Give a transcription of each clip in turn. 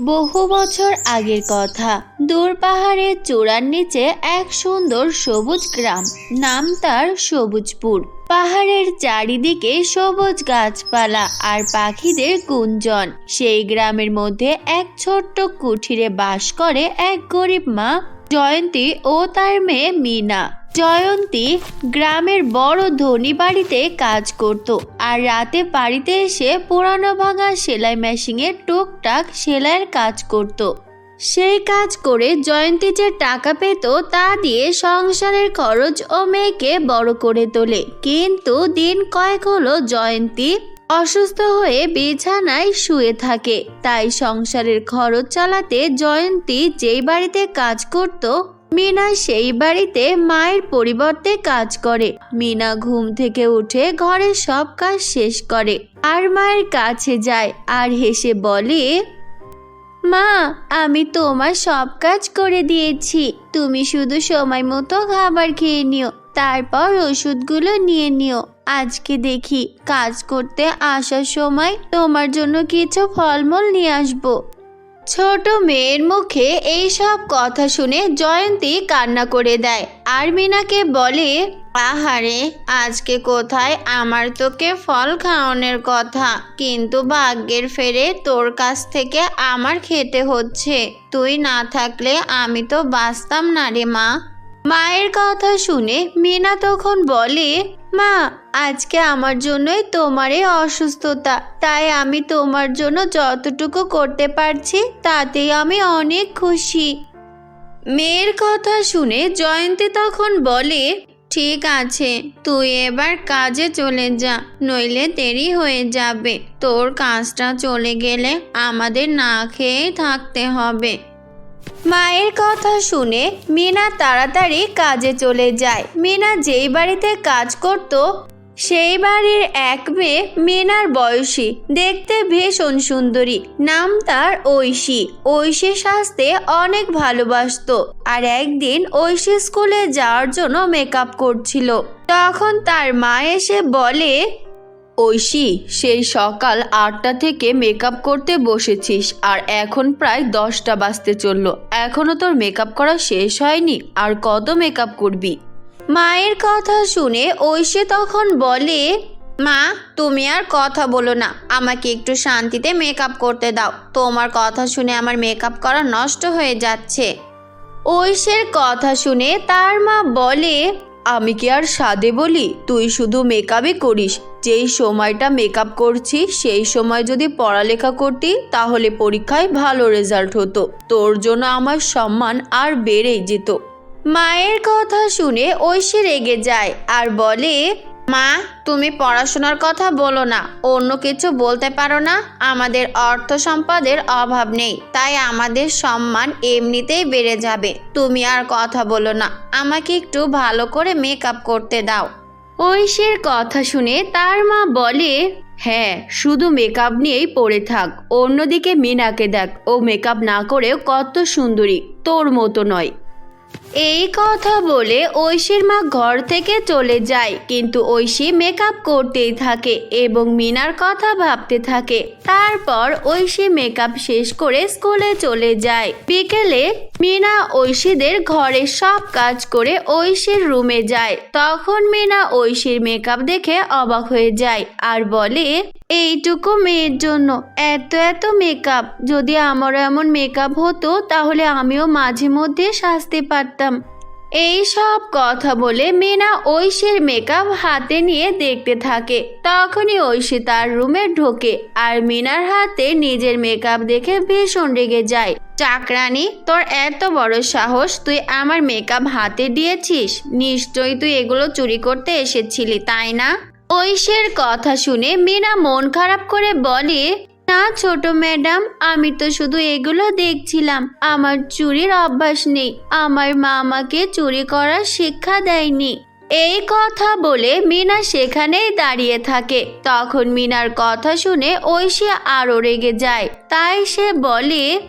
বহু বছর আগের কথা। দূর পাহাড়ের চূড়ার নিচে এক সুন্দর সবুজ গ্রাম। নাম তার সবুজপুর। পাহাড়ের চারিদিকে সবুজ গাছপালা আর পাখিদের গুঞ্জন। সেই গ্রামের মধ্যে এক ছোট্ট কুঠিরে বাস করে এক গরিব মা, জয়ন্তী ও তার মেয়ে মিনা। জয়ন্তী গ্রামের বড় ধনী বাড়িতে কাজ করত আর রাতে বাড়িতে এসে পুরানো ভাঙা সেলাই মেশিনে টুকটাক সেলাইয়ের কাজ করত। সেই কাজ করে জয়ন্তী যে টাকা পেত তা দিয়ে সংসারের খরচ ও মেয়েকে বড় করে তোলে। কিন্তু দিন কয়েক হলো জয়ন্তী অসুস্থ হয়ে বিছানায় শুয়ে থাকে। তাই সংসারের খরচ চালাতে জয়ন্তী যেই বাড়িতে কাজ করত মিনা সেই বাড়িতে মায়ের পরিবর্তে কাজ করে। মিনা ঘুম থেকে উঠে ঘরের সব কাজ শেষ করে। আর মায়ের কাছে যায় আর হেসে বলে, মা, আমি তোমার সব কাজ করে দিয়েছি। তুমি শুধু সময় মতো খাবার খেয়ে নিও। তারপর ওষুধগুলো নিয়ে নিও। আজকে দেখি কাজ করতে আসার সময় তোমার জন্য কিছু ফলমূল নিয়ে আসব। ছোট মেয়ের মুখে এই সব কথা শুনে জয়ন্তী কান্না করে দেয়। আর মিনাকে বলে, আহারে, আজকে কোথায়? আমার তোকে ফল খাওয়ানোর কথা। কিন্তু ভাগ্যের ফেরে তোর কাছ থেকে আমার খেতে হচ্ছে। তুই না থাকলে আমি তো বাঁচতাম না রে মা। মায়ের কথা শুনে মিনা তখন বলে মা, আজকে আমার জন্যই তোমার এই অসুস্থতা। তাই আমি তোমার জন্য যতটুকু করতে পারছি, তাতেই আমি অনেক খুশি। মেয়ের কথা শুনে জয়ন্তী তখন বলে, ঠিক আছে, তুই এবার কাজে চলে যা, নইলে দেরি হয়ে যাবে। তোর কাজটা চলে গেলে আমাদের না খেয়েই থাকতে হবে। মায়ের কথা শুনে মিনা তাড়াতাড়ি কাজে চলে যায়। মিনা যেই বাড়িতে কাজ করত, সেই বাড়ির এক মেয়ে মিনার বয়সী। দেখতে ভীষণ সুন্দরী। নাম তার ঐশী। ঐশী সাজতে অনেক ভালোবাসতো। আর একদিন ঐশী স্কুলে যাওয়ার জন্য মেকআপ করছিল। তখন তার মা এসে বলে ঐশী সেই সকাল আটটা থেকে মেকআপ করতে বসেছিস আর এখন প্রায় দশটা বাজতে চলল। এখনও তোর মেকআপ করা শেষ হয়নি আর কত মেকআপ করবি? মায়ের কথা শুনে ঐশী তখন বলে মা তুমি আর কথা বলো না। আমাকে একটু শান্তিতে মেকআপ করতে দাও। তোমার কথা শুনে আমার মেকআপ করা নষ্ট হয়ে যাচ্ছে। ঐশের কথা শুনে তার মা বলে আমি কি আর সাদে বলি? তুই শুধু মেকআপই করিস। যেই সময়টা মেকআপ করছি, সেই সময় যদি পড়ালেখা করতি, তাহলে পরীক্ষায় ভালো রেজাল্ট হতো। তোর জন্য আমার সম্মান আর বেড়েই যেত। মায়ের কথা শুনে ঐশী রেগে যায় আর বলে মা, তুমি পড়াশোনার কথা বলো না। অন্য কিছু বলতে পারো না। আমাদের অর্থ সম্পদের অভাব নেই। তাই আমাদের সম্মান এমনিতেই বেড়ে যাবে। তুমি আর কথা বলো না। আমাকে একটু ভালো করে মেকআপ করতে দাও। ঐশীর কথা শুনে তার মা বলে হ্যাঁ শুধু মেকআপ নিয়েই পড়ে থাক। অন্যদিকে মিনাকে দেখ। ও মেকআপ না করেও কত সুন্দরী। তোর মতো নয়। এই কথা বলে ঐশীর মা ঘর থেকে চলে যায়, কিন্তু ঐশী মেকআপ করতেই থাকে এবং মিনার কথা ভাবতে থাকে। তারপর ঐশী মেকআপ শেষ করে স্কুলে চলে যায়। বিকেলে মিনা ঐশীদের ঘরে সব কাজ করে ঐশীর রুমে যায়। তখন মিনা ঐশীর মেকআপ দেখে অবাক হয়ে যায় আর বলে, এইটুকু মেয়ের জন্য, এত এত মেকআপ যদি আমারও এমন মেকআপ হতো, তাহলে আমিও মাঝে মধ্যে সাজতে পারতাম। এই সব কথা বলে মিনা ঐশীর মেকআপ হাতে নিয়ে দেখতে থাকে। তখনই ঐশী তার রুমে ঢোকে আর মিনার হাতে নিজের মেকআপ দেখে ভীষণ রেগে যায়। চাকরানি, তোর এত বড় সাহস, তুই আমার মেকআপ হাতে দিয়েছিস। নিশ্চয়ই তুই এগুলো চুরি করতে এসেছিলি, তাই না? ঐশের কথা শুনে মিনা মন খারাপ করে বলে না, ছোট ম্যাডাম, আমি তো শুধু এগুলো দেখছিলাম। আমার চুরির অভ্যাস নেই। আমার মা আমাকে চুরি করার শিক্ষা দেয়নি। এই কথা বলে মিনা সেখানেই দাঁড়িয়ে থাকে। তখন মিনার কথা শুনে ঐশী আরও রেগে যায়। তাই সে বলে,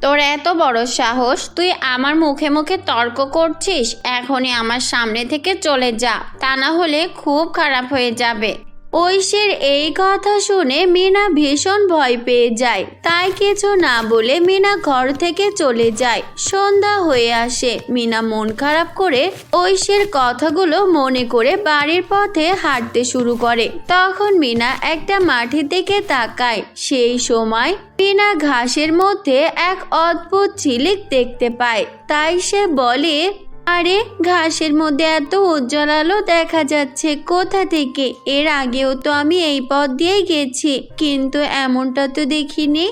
তোর এত বড় সাহস, তুই আমার মুখে মুখে তর্ক করছিস? এখনই আমার সামনে থেকে চলে যা। তা না হলে খুব খারাপ হয়ে যাবে। ঐশীর এই কথা শুনে মিনা ভীষণ ভয় পেয়ে যায়। তাই কিছু না বলে মিনা ঘর থেকে চলে যায়। সন্ধ্যা হয়ে আসে। মিনা মন খারাপ করে ঐশের কথাগুলো মনে করে বাড়ির পথে হাঁটতে শুরু করে। তখন মিনা একটা মাঠের দিকে তাকায়। সেই সময় মিনা ঘাসের মধ্যে এক অদ্ভুত ঝিলিক দেখতে পায়। তাই সে বলে আরে, ঘাসের মধ্যে এত উজ্জ্বল আলো দেখা যাচ্ছে, কোথা থেকে? এর আগেও তো আমি এই পথ দিয়েই গেছি, কিন্তু এমনটা তো দেখিনি।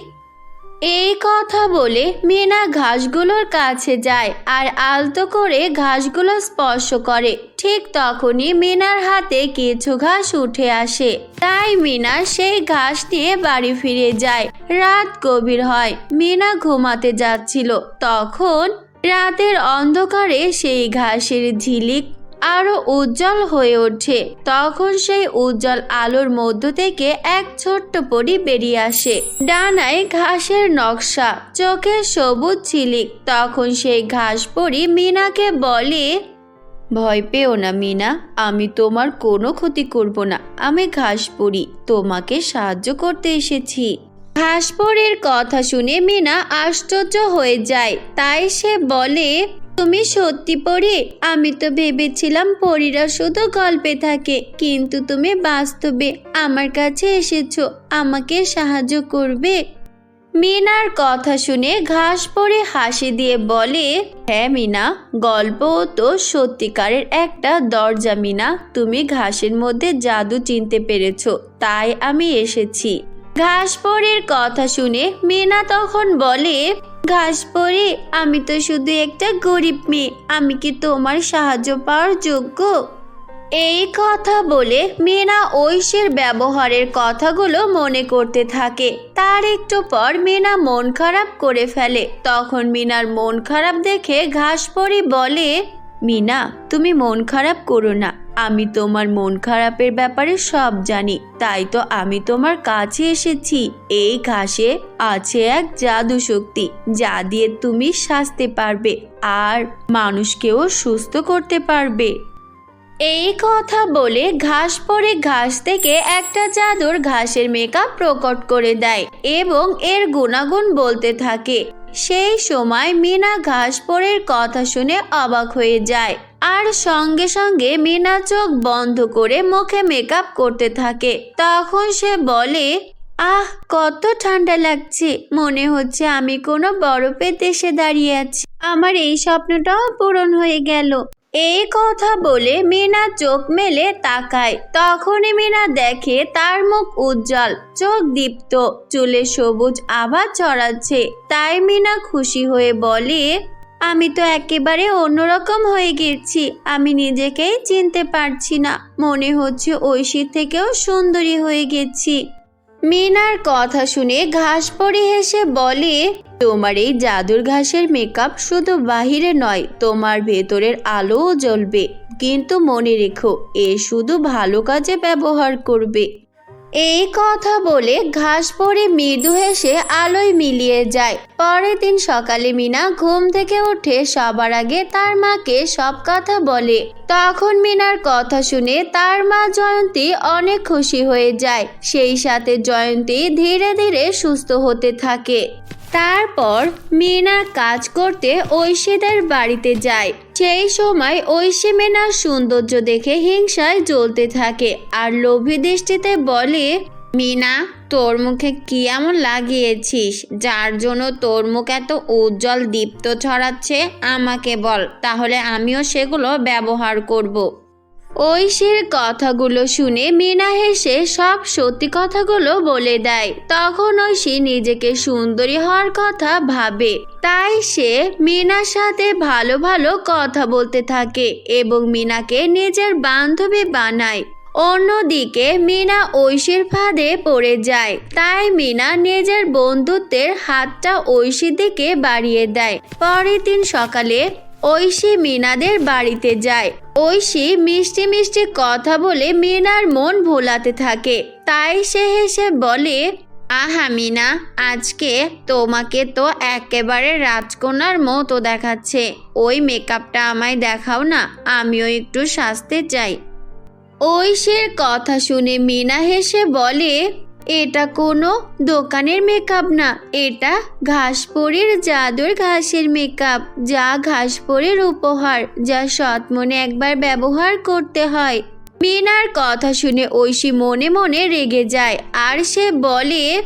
এই কথা বলে মিনা ঘাসগুলোর কাছে যায় আর আলতো করে ঘাসগুলো স্পর্শ করে। ঠিক তখনই মিনার হাতে কিছু ঘাস উঠে আসে। তাই মিনা সেই ঘাস নিয়ে বাড়ি ফিরে যায়। রাত গভীর হয়, মিনা ঘুমাতে যাচ্ছিল। তখন রাতের অন্ধকারে সেই ঘাসের ঝিলিক আরও উজ্জ্বল হয়ে ওঠে। তখন সেই উজ্জ্বল আলোর মধ্য থেকে এক ছোট্ট পরি বেরিয়ে আসে। ডানায় ঘাসের নকশা, চোখে সবুজ ঝিলিক। তখন সেই ঘাস পরি মিনাকে বলে, ভয় পেও না মিনা, আমি তোমার কোনো ক্ষতি করব না। আমি ঘাস পরি, তোমাকে সাহায্য করতে এসেছি। ঘাসপরের কথা শুনে মিনা আশ্চর্য হয়ে যায়। তাই সে বলে, তুমি সত্যি পড়ি? আমি তো ভেবেছিলাম পরীরা শুধু গল্পে থাকে, কিন্তু তুমি বাস্তবে আমার কাছে এসেছ, আমাকে সাহায্য করবে? মিনার কথা শুনে ঘাস পরে হাসি দিয়ে বলে হ্যাঁ মিনা গল্প তো সত্যিকারের একটা দরজা মিনা। তুমি ঘাসের মধ্যে জাদু চিনতে পেরেছ, তাই আমি এসেছি। ঘাসপরের কথা শুনে মিনা তখন বলে ঘাসপরে আমি তো শুধু একটা গরিব মেয়ে, আমি কি তোমার সাহায্য পাওয়ার যোগ্য? এই কথা বলে মিনা ঐশের ব্যবহারের কথাগুলো মনে করতে থাকে। তার একটু পর মেনা মন খারাপ করে ফেলে। তখন মিনার মন খারাপ দেখে ঘাসপরি বলে, মিনা, তুমি মন খারাপ করো না। আমি তোমার মন খারাপের ব্যাপারে সব জানি, তাই তো আমি তোমার কাছে এসেছি। এই ঘাসে আছে এক জাদু শক্তি, যা দিয়ে তুমি সাজতে পারবে আর মানুষকেও সুস্থ করতে পারবে। এই কথা বলে ঘাস পরে ঘাস থেকে একটা চাদর ঘাসের মেকআপ প্রকট করে দেয় এবং এর গুণাগুণ বলতে থাকে। সেই সময় মিনা ঘাস পরের কথা শুনে অবাক হয়ে যায়। আর সঙ্গে সঙ্গে মিনা চোখ বন্ধ করে মুখে মেকআপ করতে থাকে। তখন সে বলে, আহ, কত ঠান্ডা লাগছে। মনে হচ্ছে আমি কোনো বরফের দেশে দাঁড়িয়ে আছি। আমার এই স্বপ্নটাও পূরণ হয়ে গেল। এই কথা বলে মিনা চোখ মেলে তাকায়। তখনই মিনা দেখে তার মুখ উজ্জ্বল, চোখ দীপ্ত, চুলে সবুজ আভা ছড়াচ্ছে। তাই মিনা খুশি হয়ে বলে আমি তো একেবারে অন্যরকম হয়ে গেছি। আমি নিজেকেই চিনতে পারছি না। মনে হচ্ছে ঐশীর থেকেও সুন্দরী হয়ে গেছি। মিনার কথা শুনে ঘাস পরে হেসে বলে, তোমার এই জাদুর ঘাসের মেকআপ শুধু বাহিরে নয়, তোমার ভেতরের আলোও জ্বলবে। কিন্তু মনে রেখো, এ শুধু ভালো কাজে ব্যবহার করবে। এই কথা বলে ঘাস পরে মৃদু হেসে আলোয় মিলিয়ে যায়। পরের দিন সকালে মিনা ঘুম থেকে উঠে সবার আগে তার মাকে সব কথা বলে। তখন মিনার কথা শুনে তার মা জয়ন্তী অনেক খুশি হয়ে যায়। সেই সাথে জয়ন্তী ধীরে ধীরে সুস্থ হতে থাকে। তারপর মিনা কাজ করতে ঐশীদের বাড়িতে যায়। সেই সময় ঐশী মিনার সৌন্দর্য দেখে হিংসায় জ্বলতে থাকে। আর লোভী দৃষ্টিতে বলে, মিনা, তোর মুখে কি এমন লাগিয়েছিস? যার জন্য তোর মুখ এত উজ্জ্বল দীপ্ত ছড়াচ্ছে? আমাকে বল, তাহলে আমিও সেগুলো ব্যবহার করব। ঐশীর কথাগুলো শুনে মিনা হেসে সব সত্যি কথাগুলো বলে দেয়। তখন ঐশী নিজেকে সুন্দরী হওয়ার কথা ভাবে। তাই সে মিনার সাথে ভালো ভালো কথা বলতে থাকে এবং মিনাকে নিজের বান্ধবী বানায়। অন্যদিকে মিনা ঐশীর ফাঁদে পড়ে যায়। তাই মিনা নিজের বন্ধুত্বের হাতটা ঐশীর দিকে বাড়িয়ে দেয়। পরের দিন সকালে ঐশী মিনাদের বাড়িতে যায়। ঐশী মিষ্টি মিষ্টি কথা বলে মিনার মন ভোলাতে থাকে। তাই সে হেসে বলে, আহা মিনা, আজকে তোমাকে তো একেবারে রাজকন্যার মতো দেখাচ্ছে। ওই মেকআপটা আমায় দেখাও না, আমিও একটু সাজতে চাই। ঐশের কথা শুনে মিনা হেসে বলে এটা কোনো দোকানের মেকআপ না। এটা ঘাসপরির জাদুর ঘাসের মেকআপ যা ঘাসপরির উপহার, যা সৎ মনে একবার ব্যবহার করতে হয়। মিনার কথা শুনে ঐশী মনে মনে রেগে যায়, আর সে বলে,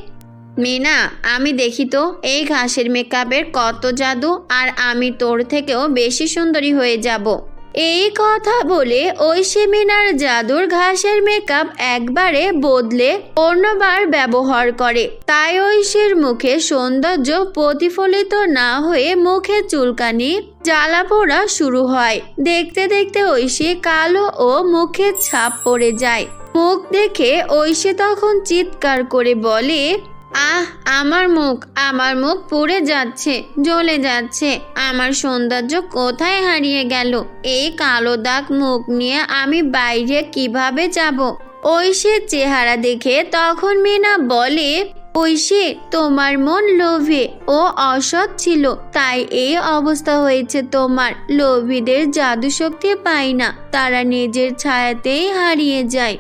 মিনা, আমি দেখি তো, এই ঘাসের মেকআপের কত জাদু, আর আমি তোর থেকেও বেশি সুন্দরী হয়ে যাব। এই কথা বলে ঐশী মিনার জাদুর ঘাসের মেকআপ একবারে বদলে অন্যবার ব্যবহার করে। তাই ঐশীর মুখে সৌন্দর্য প্রতিফলিত না হয়ে মুখে চুলকানি জ্বালা পোড়া শুরু হয়। দেখতে দেখতে ঐশী কালো ও মুখে ছাপ পড়ে যায়। মুখ দেখে ঐশী তখন চিৎকার করে বলে আহ, আমার মুখ আমার মুখ পুড়ে যাচ্ছে, জ্বলে যাচ্ছে। আমার সৌন্দর্য কোথায় হারিয়ে গেল? এই কালো দাগ মুখ নিয়ে আমি বাইরে কীভাবে যাব? ঐশীর চেহারা দেখে তখন মিনা বলে, ঐশী, তোমার মন লোভে। ও অসৎ ছিল, তাই এই অবস্থা হয়েছে তোমার। লোভীদের জাদু শক্তি পায় না, তারা নিজের ছায়াতেই হারিয়ে যায়।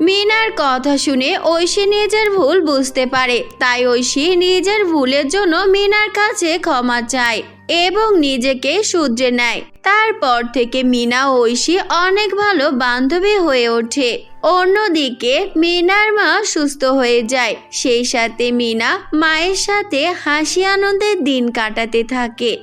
মিনার কথা শুনে ঐশী নিজের ভুল বুঝতে পারে। তাই ঐশী নিজের ভুলের জন্য মিনার কাছে ক্ষমা চায় এবং নিজেকে শুধরে নেয়। তারপর থেকে মিনা ঐশী অনেক ভালো বান্ধবী হয়ে ওঠে। অন্যদিকে মিনার মা সুস্থ হয়ে যায়। সেই সাথে মিনা মায়ের সাথে হাসি আনন্দের দিন কাটাতে থাকে।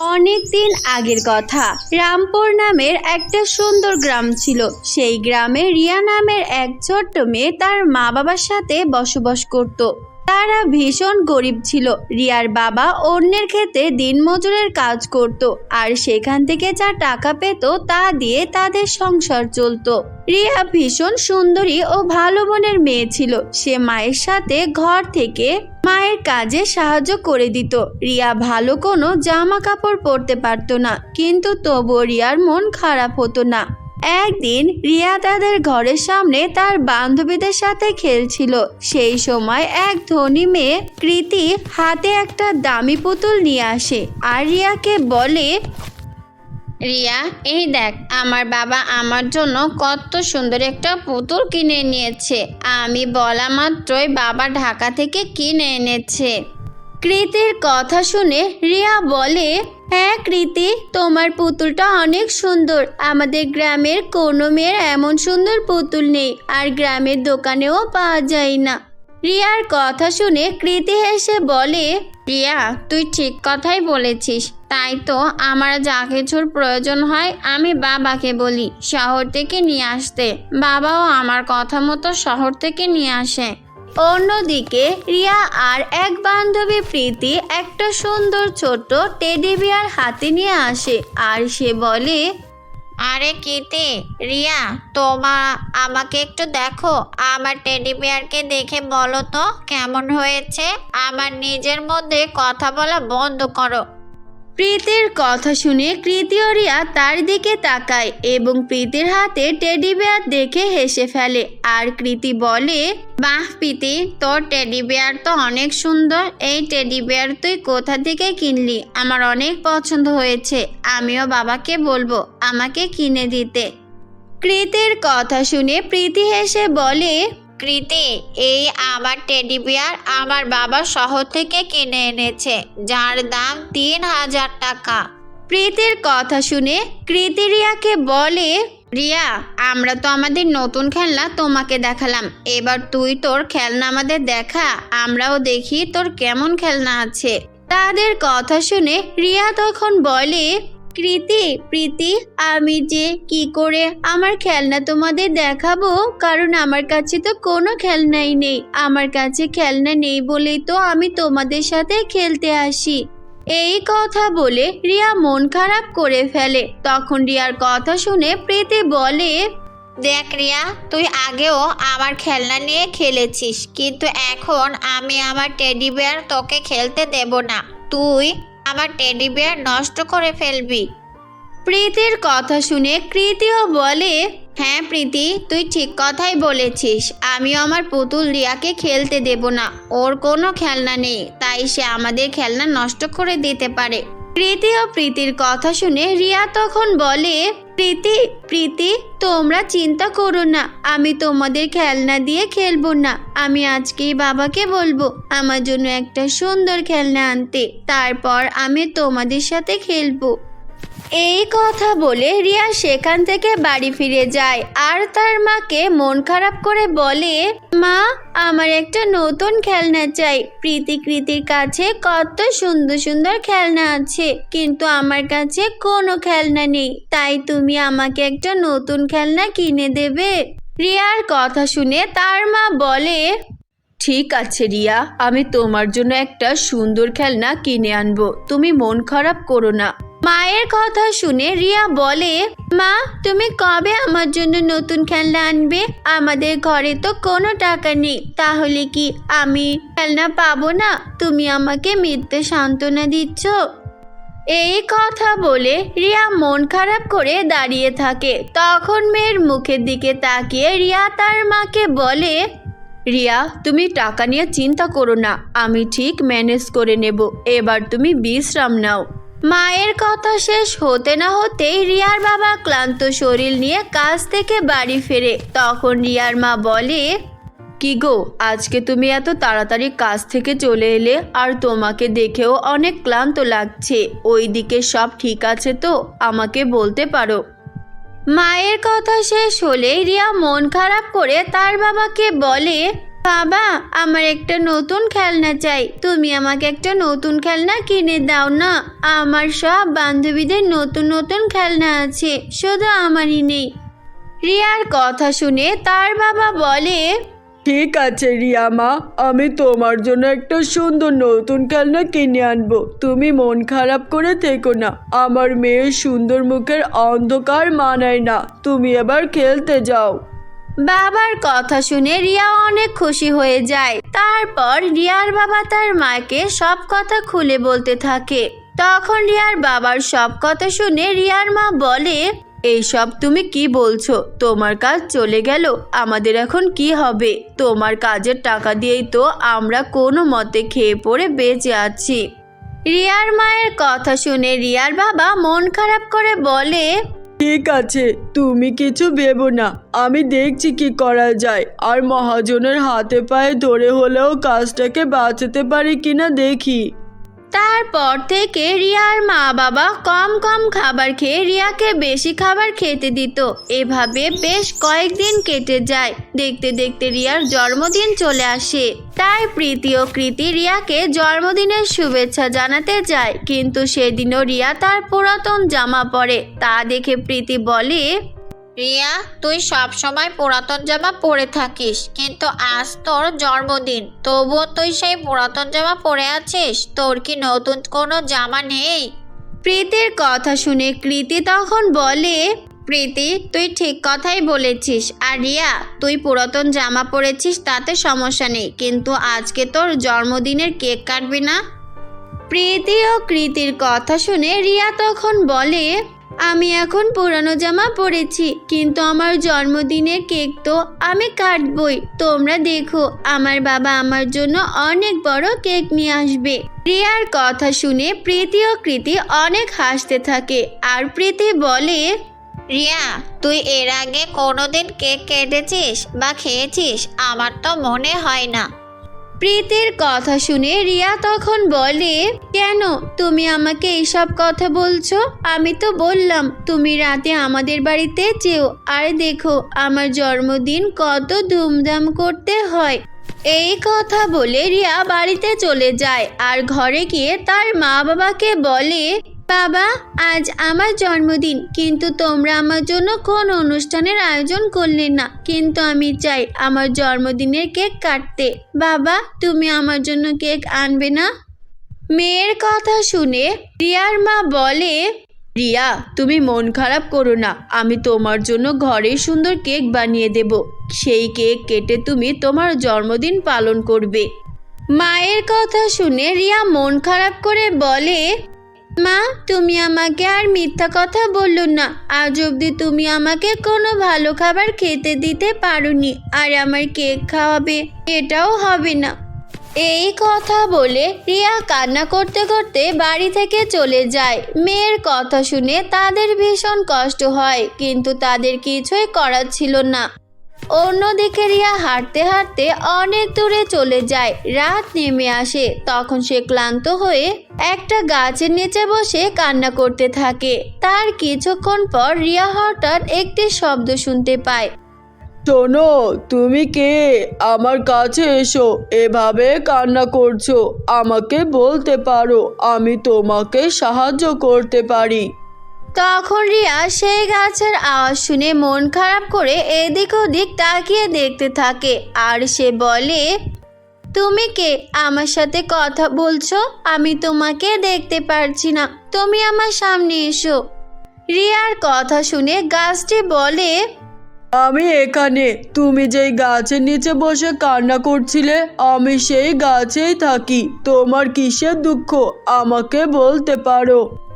অনেক দিন আগের কথা। রামপুর নামের একটা সুন্দর গ্রাম ছিল। সেই গ্রামে রিয়া নামের এক ছোট্ট মেয়ে তার মা বাবার সাথে বসবাস করত। তারা ভীষণ গরিব ছিল। রিয়ার বাবা অন্যের ক্ষেত্রে দিনমজুরের কাজ করত আর সেখান থেকে যা টাকা পেত তা দিয়ে তাদের সংসার চলতো। রিয়া ভীষণ সুন্দরী ও ভালো মনের মেয়ে ছিল। সে মায়ের সাথে ঘর থেকে মায়ের কাজে সাহায্য করে দিত। রিয়া ভালো কোনো জামা কাপড় পরতে পারতো না, কিন্তু তবুও রিয়ার মন খারাপ হতো না। একদিন রিয়া তাদের ঘরের সামনে তার বান্ধবীদের সাথে খেলছিল। সেই সময় এক ধনী মেয়ে কৃতি হাতে একটা দামি পুতুল নিয়ে আসে আর রিয়াকে বলে, রিয়া, এই দেখ, আমার বাবা আমার জন্য কত সুন্দর একটা পুতুল কিনে নিয়েছে। আমি বলা মাত্রই বাবা ঢাকা থেকে কিনে এনেছে। কৃতির কথা শুনে রিয়া বলে হ্যাঁ কৃতি, তোমার পুতুলটা অনেক সুন্দর। আমাদের গ্রামের কোনো মেয়ের এমন সুন্দর পুতুল নেই, আর গ্রামের দোকানেও পাওয়া যায় না। রিয়ার কথা শুনে কৃতি হেসে বলে, রিয়া, তুই ঠিক কথাই বলেছিস। তাই তো আমার যা কিছুর প্রয়োজন হয় আমি বাবাকে বলি, শহর থেকে নিয়ে আসতে। বাবাও আমার কথা মতো শহর থেকে নিয়ে আসে। অন্যদিকে, রিয়া আর এক বান্ধবী প্রীতি একটা সুন্দর ছোট টেডি বিয়ার হাতে নিয়ে আসে আর সে বলে, আরে কিতে রিয়া, তোমা, আমাকে একটু দেখো। আমার টেডি বিয়ারকে দেখে বলো তো, কেমন হয়েছে? আমার নিজের মধ্যে কথা বলা বন্ধ করো। প্রীতির কথা শুনে কৃতি ও তার দিকে তাকায় এবং প্রীতির হাতে টেডি বেয়ার দেখে হেসে ফেলে। আর কৃতি বলে, বাহ প্রীতি, তোর টেডি বেয়ার তো অনেক সুন্দর। এই টেডি বিয়ার তুই কোথা থেকে কিনলি? আমার অনেক পছন্দ হয়েছে। আমিও বাবাকে বলব আমাকে কিনে দিতে। কৃতির কথা শুনে প্রীতি হেসে বলে কৃতি এই আমার টেডি বিয়ার আমার বাবা শহর থেকে কিনে এনেছে, যার দাম তিন হাজার টাকা। প্রীতির কথা শুনে কৃতি রিয়াকে বলে, রিয়া, আমরা তো আমাদের নতুন খেলনা তোমাকে দেখালাম। এবার তুই তোর খেলনা আমাদের দেখা, আমরাও দেখি তোর কেমন খেলনা আছে। তাদের কথা শুনে রিয়া তখন বলে কৃতি প্রীতি, আমি যে কি করে আমার খেলনা তোমাদের দেখাবো? কারণ আমার কাছে তো কোনো খেলনাই নেই। আমার কাছে খেলনা নেই বলেই তো আমি তোমাদের সাথে খেলতে আসি। এই কথা বলে রিয়া মন খারাপ করে ফেলে। তখন রিয়ার কথা শুনে প্রীতি বলে, দেখ রিয়া, তুই আগেও আমার খেলনা নিয়ে খেলেছিস, কিন্তু এখন আমি আমার টেডি বিয়ার তোকে খেলতে দেব না। তুই আমার টেডি বিয়ার নষ্ট করে ফেলবি। প্রীতির কথা শুনে কৃতিও বলে হ্যাঁ প্রীতি তুই ঠিক কথাই বলেছিস। আমি আমার পুতুল রিয়াকে খেলতে দেব না। ওর কোনো খেলনা নেই তাই সে আমাদের খেলনা নষ্ট করে দিতে পারে। প্রীতি ও প্রীতির কথা শুনে রিয়া তখন বলে, প্রীতি প্রীতি, তোমরা চিন্তা করো না। আমি তোমাদের খেলনা দিয়ে খেলব না। আমি আজকেই বাবাকে বলব, আমার জন্য একটা সুন্দর খেলনা আনতে। তারপর আমি তোমাদের সাথে খেলব। এই কথা বলে রিয়া সেখান থেকে বাড়ি ফিরে যায়। আর তার মাকে মন খারাপ করে বলে, মা, আমার একটা নতুন খেলনা চাই। প্রীতি কৃতির কাছে কত সুন্দর সুন্দর খেলনা আছে, কিন্তু আমার কাছে কোনো খেলনা নেই। তাই তুমি আমাকে একটা নতুন খেলনা কিনে দেবে? রিয়ার কথা শুনে তার মা বলে ঠিক আছে, রিয়া। আমি তোমার জন্য একটা সুন্দর খেলনা কিনে আনব। তুমি মন খারাপ করো না। মায়ের কথা শুনে রিয়া বলে, মা, তুমি কবে আমার জন্য নতুন খেলনা আনবে? আমাদের ঘরে তো কোনো টাকা নেই। তাহলে কি আমি খেলনা পাবো না? তুমি আমাকে মিথ্যে সান্ত্বনা দিচ্ছ? এই কথা বলে রিয়া মন খারাপ করে দাঁড়িয়ে থাকে। তখন মেয়ের মুখের দিকে তাকিয়ে রিয়া তার মাকে বলে রিয়া, তুমি টাকা নিয়ে চিন্তা করো না। আমি ঠিক ম্যানেজ করে নেব। এবার তুমি বিশ্রাম নাও। মায়ের কথা শেষ হতে না হতেই রিয়ার বাবা ক্লান্ত শরীর নিয়ে কাজ থেকে বাড়ি ফেরে। তখন রিয়ার মা বলে, কি গো, আজকে তুমি এত তাড়াতাড়ি কাজ থেকে চলে এলে আর তোমাকে দেখেও অনেক ক্লান্ত লাগছে। ওইদিকে সব ঠিক আছে তো? আমাকে বলতে পারো? মায়ের কথা শেষ হলে রিয়া মন খারাপ করে তার বাবাকে বলে, বাবা, আমার একটা নতুন খেলনা চাই। তুমি আমাকে একটা নতুন খেলনা কিনে দাও না। আমার সব বান্ধবীদের নতুন নতুন খেলনা আছে। শুধু আমারই নেই। রিয়ার কথা শুনে তার বাবা বলে ঠিক আছে, রিয়া মা। আমি তোমার জন্য একটা সুন্দর নতুন খেলনা কিনে আনব। তুমি মন খারাপ করে থেকো না। আমার মেয়ের সুন্দর মুখের অন্ধকার মানায় না। তুমি এবার খেলতে যাও। বাবার কথা শুনে রিয়া অনেক খুশি হয়ে যায়। তারপর রিয়ার বাবা তার মাকে সব কথা খুলে বলতে থাকে। তখন রিয়ার বাবার সব কথা শুনে রিয়ার মা বলে এইসব তুমি কি বলছো? তোমার কাজ চলে গেল, আমাদের এখন কি হবে? তোমার কাজের টাকা দিয়েই তো আমরা কোনো মতে খেয়ে পড়ে বেঁচে আছি। রিয়ার মায়ের কথা শুনে রিয়ার বাবা মন খারাপ করে বলে, ঠিক আছে, তুমি কিছু ভেবো না। আমি দেখছি কি করা যায়। আর মহাজনের হাতে পায়ে ধরে হলেও কাজটাকে বাঁচাতে পারি কিনা দেখি। তারপর থেকে রিয়ার মা বাবা কম কম খাবার খেয়ে রিয়াকে বেশি খাবার খেতে দিত। এভাবে বেশ কয়েকদিন কেটে যায়। দেখতে দেখতে রিয়ার জন্মদিন চলে আসে। তাই প্রীতি ও কৃতি রিয়াকে জন্মদিনের শুভেচ্ছা জানাতে যায়। কিন্তু সেদিনও রিয়া তার পুরাতন জামা পরে। তা দেখে প্রীতি বলে রিয়া, তুই সব সময় পুরাতন জামা পরে থাকিস, কিন্তু আজ তোর জন্মদিন, তবুও তুই সেই পুরাতন জামা পরে আছিস? তোর কি নতুন কোনো জামা নেই? প্রীতির কথা শুনে কৃতি তখন বলে, প্রীতি, তুই ঠিক কথাই বলেছিস। আর রিয়া, তুই পুরাতন জামা পরেছিস, তাতে সমস্যা নেই, কিন্তু আজকে তোর জন্মদিনের কেক কাটবি না? প্রীতি ও কৃতির কথা শুনে রিয়া তখন বলে আমি এখন পুরানো জামা পরেছি, কিন্তু আমার জন্মদিনের কেক তো আমি কাটবই। তোমরা দেখো, আমার বাবা আমার জন্য অনেক বড় কেক নিয়ে আসবে। রিয়ার কথা শুনে প্রীতি ও কৃতি অনেক হাসতে থাকে, আর প্রীতি বলে রিয়া তুই এর আগে কোনোদিন কেক কেটেছিস বা খেয়েছিস? আমার তো মনে হয় না। প্রীতির কথা শুনে রিয়া তখন বলে, কেন? তুমি আমাকে এইসব কথা বলছো? আমি তো বললাম, তুমি রাতে আমাদের বাড়িতে যেও। আর দেখো, আমার জন্মদিন কত ধুমধাম করতে হয়। এই কথা বলে রিয়া বাড়িতে চলে যায়। আর ঘরে গিয়ে তার মা বাবাকে বলে বাবা, আজ আমার জন্মদিন, কিন্তু তোমরা আমার জন্য কোন অনুষ্ঠানের আয়োজন করলে না। কিন্তু আমি চাই আমার জন্মদিনের কেক কাটতে। বাবা, তুমি আমার জন্য কেক আনবে না? মেয়ের কথা শুনে রিয়ার মা বলে, রিয়া, তুমি মন খারাপ করো না। আমি তোমার জন্য ঘরে সুন্দর কেক বানিয়ে দেব। সেই কেক কেটে তুমি তোমার জন্মদিন পালন করবে। মায়ের কথা শুনে রিয়া মন খারাপ করে বলে মা, তুমি আমাকে আর মিথ্যা কথা বলল না। আজ অবধি তুমি আমাকে কোনো ভালো খাবার খেতে দিতে পারোনি আর আমার কেক খাওয়াবে, এটাও হবে না। এই কথা বলে রিয়া কান্না করতে করতে বাড়ি থেকে চলে যায়। মেয়ের কথা শুনে তাদের ভীষণ কষ্ট হয়, কিন্তু তাদের কিছুই করার ছিল না। অন্যদিকে রিয়া হাঁটতে হাঁটতে অনেক দূরে চলে যায়। রাত নেমে আসে। তখন সে ক্লান্ত হয়ে একটা গাছের নিচে বসে কান্না করতে থাকে। তার কিছুক্ষণ পর রিয়া হঠাৎ একটি শব্দ শুনতে পায়। শোনো, তুমি কে? আমার কাছে এসো। এভাবে কান্না করছ। আমাকে বলতে পারো, আমি তোমাকে সাহায্য করতে পারি। তখন রিয়া সেই গাছের আওয়াজ শুনে মন খারাপ করে এদিক ওদিক তাকিয়ে দেখতে থাকে। আর সে বলে, তুমি কে? আমার সাথে কথা বলছো? আমি তোমাকে দেখতে পারছি না। তুমি আমার সামনে এসো। রিয়ার কথা শুনে গাছটি বলে, আমি এখানে। তুমি যেই গাছের নিচে বসে কান্না করছিলে, আমি সেই গাছেই থাকি। তোমার কিসের দুঃখ? আমাকে বলতে পারো।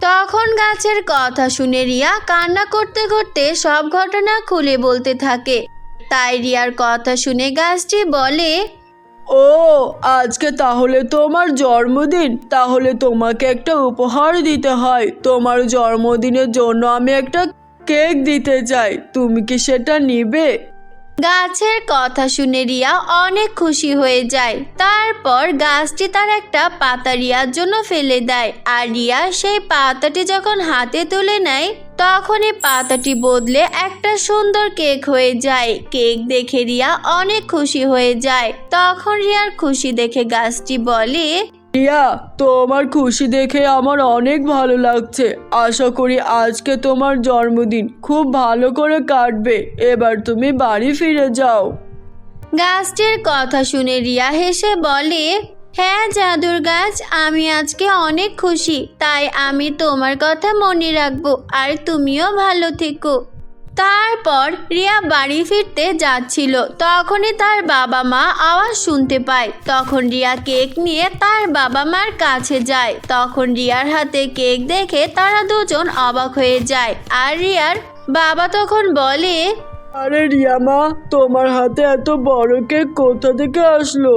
তখন গাছের কথা শুনে রিয়া কান্না করতে করতে সব ঘটনা খুলে বলতে থাকে। তাই রিয়ার কথা শুনে গাছটি বলে, ও, আজকে তাহলে তোমার জন্মদিন। তাহলে তোমাকে একটা উপহার দিতে হয়। তোমার জন্মদিনের জন্য আমি একটা কেক দিতে চাই। তুমি কি সেটা নিবে? গাছের কথা শুনে রিয়া অনেক খুশি হয়ে যায়। তারপর গাছটি তার একটা পাতা রিয়ার জন্য ফেলে দেয় আর রিয়া সেই পাতাটি যখন হাতে তুলে নেয়, তখনই পাতাটি বদলে একটা সুন্দর কেক হয়ে যায়। কেক দেখে রিয়া অনেক খুশি হয়ে যায়। তখন রিয়ার খুশি দেখে গাছটি বলে রিয়া, তোমার খুশি দেখে আমার অনেক ভালো লাগছে। আশা করি আজকে তোমার জন্মদিন খুব ভালো করে কাটবে। এবার তুমি বাড়ি ফিরে যাও। গাছটির কথা শুনে রিয়া হেসে বলে হ্যাঁ জাদুর গাছ, আমি আজকে অনেক খুশি। তাই আমি তোমার কথা মনে রাখব। আর তুমিও ভালো থেকো। তারপর রিয়া বাড়ি ফিরতে যাচ্ছিল। তখনই তার বাবা মা আওয়াজ শুনতে পায়। তখন রিয়া কেক নিয়ে তার বাবা মার কাছে যায়। তখন রিয়ার হাতে কেক দেখে তারা দুজন অবাক হয়ে যায়। আর রিয়ার বাবা তখন বলে, আরে রিয়া মা তোমার হাতে এত বড় কেক কোথা থেকে আসলো?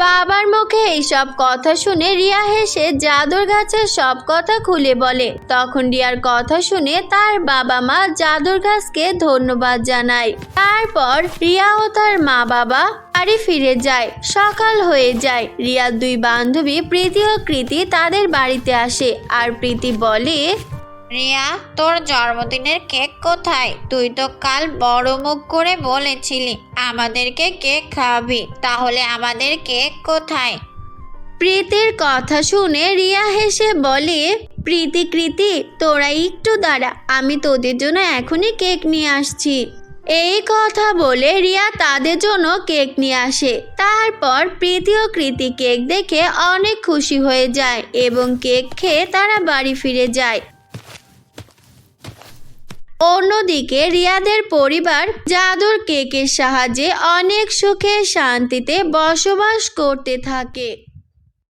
বাবার মুখে এইসব কথা শুনে রিয়া হেসে জাদুর গাছের সব কথা খুলে বলে। তখন রিয়ার কথা শুনে তার বাবা মা জাদুর গাছকে ধন্যবাদ জানায়। তারপর রিয়া ও তার মা বাবা বাড়ি ফিরে যায়, সকাল হয়ে যায়। রিয়ার দুই বান্ধবী প্রীতি ও কৃতি তাদের বাড়িতে আসে, আর প্রীতি বলে রিয়া, তোর জন্মদিনের কেক কোথায়? তুই তো কাল বড় মুখ করে বলেছিলি, আমাদেরকে কেক খাওয়াবি, তাহলে আমাদের কেক কোথায়? প্রীতির কথা শুনে রিয়া হেসে বলে, প্রীতি, কৃতি, তোরা একটু দাঁড়া, আমি তোদের জন্য এখনই কেক নিয়ে আসছি। এই কথা বলে রিয়া তাদের জন্য কেক নিয়ে আসে। তারপর প্রীতি ও কৃতি কেক দেখে অনেক খুশি হয়ে যায় এবং কেক খেয়ে তারা বাড়ি ফিরে যায়। অন্যদিকে রিয়াদের পরিবার জাদুর কেকের সাহায্যে অনেক সুখে শান্তিতে বসবাস করতে থাকে।